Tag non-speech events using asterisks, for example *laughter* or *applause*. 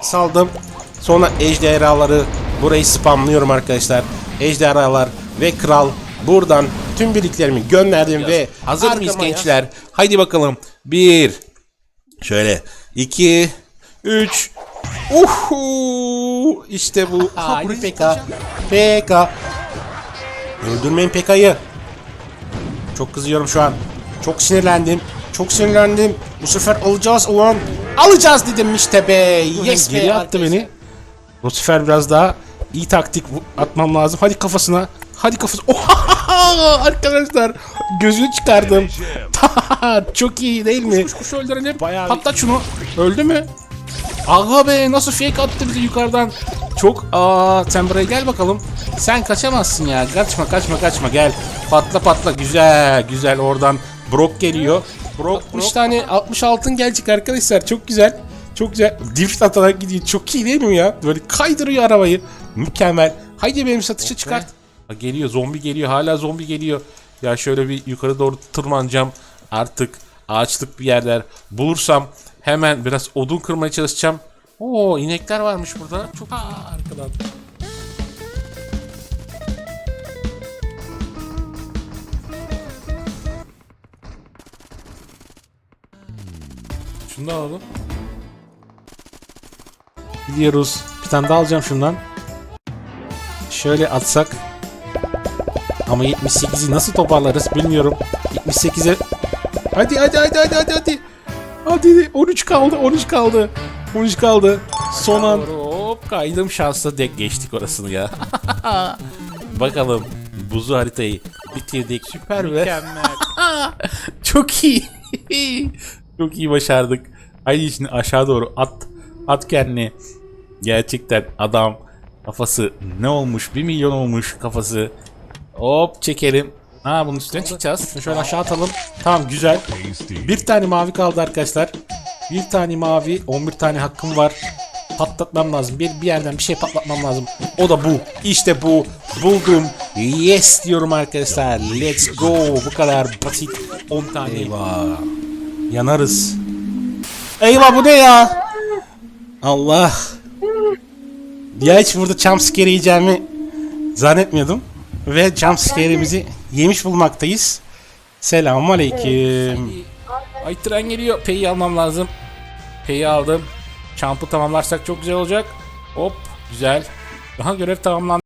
saldım. Sonra ejderhaları burayı spamlıyorum arkadaşlar. Ejderhalar ve kral buradan tüm birliklerimi gönderdim ve hazır mıyız gençler? Haydi bakalım. Bir. Şöyle. iki, Üç. Uhu. İşte bu. Ha. PK. PK. Öldürmeyin PK'yı. Çok kızıyorum şu an. Çok sinirlendim. Çok sinirlendim. Bu sefer alacağız ulan. Alacağız dedim işte be. Yes be. Geri attı arkadaşlar. beni. Lucifer biraz daha iyi taktik atmam lazım. Hadi kafasına. Hadi kafasına. *laughs* Oha! Arkadaşlar gözünü çıkardım. Çok iyi değil mi? Kuş kuş öldürelim. Bayağı Patlat şunu. Öldü mü? Aga be nasıl fake attı bizi yukarıdan. Çok aa sen buraya gel bakalım. Sen kaçamazsın ya. Kaçma kaçma kaçma gel. Patla patla güzel güzel oradan Brock geliyor. Brock 60 tane 60 altın gelecek arkadaşlar. Çok güzel. Çok güzel. Drift atarak gidiyor. Çok iyi değil mi ya? Böyle kaydırıyor arabayı. Mükemmel. Haydi benim satışa çıkart. Aa, Geliyor zombi geliyor. Hala zombi geliyor. Ya şöyle bir yukarı doğru tırmanacağım. Artık ağaçlık bir yerler bulursam hemen biraz odun kırmaya çalışacağım. Oo inekler varmış burada. Çok arkadan. Şunu da alalım. Gidiyoruz. Bir tane daha alacağım şundan. Şöyle atsak. Ama 78'i nasıl toparlarız bilmiyorum. 78'e Hadi hadi hadi hadi hadi hadi. Hadi 13 kaldı 13 kaldı. 13 kaldı. Son an. Hop kaydım şansla dek geçtik orasını ya. *laughs* Bakalım buzu haritayı bitirdik. Süper ve *laughs* çok iyi. Çok iyi başardık. Haydi şimdi aşağı doğru at. At kendini. Gerçekten adam kafası ne olmuş? 1 milyon olmuş kafası. Hop çekelim. Ha bunun üstüne çıkacağız. Şöyle aşağı atalım. Tamam güzel. Bir tane mavi kaldı arkadaşlar. Bir tane mavi. 11 tane hakkım var. Patlatmam lazım. Bir, bir yerden bir şey patlatmam lazım. O da bu. İşte bu. Buldum. Yes diyorum arkadaşlar. Let's go. Bu kadar basit. 10 tane. Eyvah. Yanarız. Eyvah bu ne ya? Allah. Ya hiç burada jumpscare yiyeceğimi zannetmiyordum. Ve jumpscare'imizi yemiş bulmaktayız. Selamun aleyküm. Ay tren geliyor. P'yi almam lazım. P'yi aldım. Çampı tamamlarsak çok güzel olacak. Hop güzel. Daha görev tamamlandı.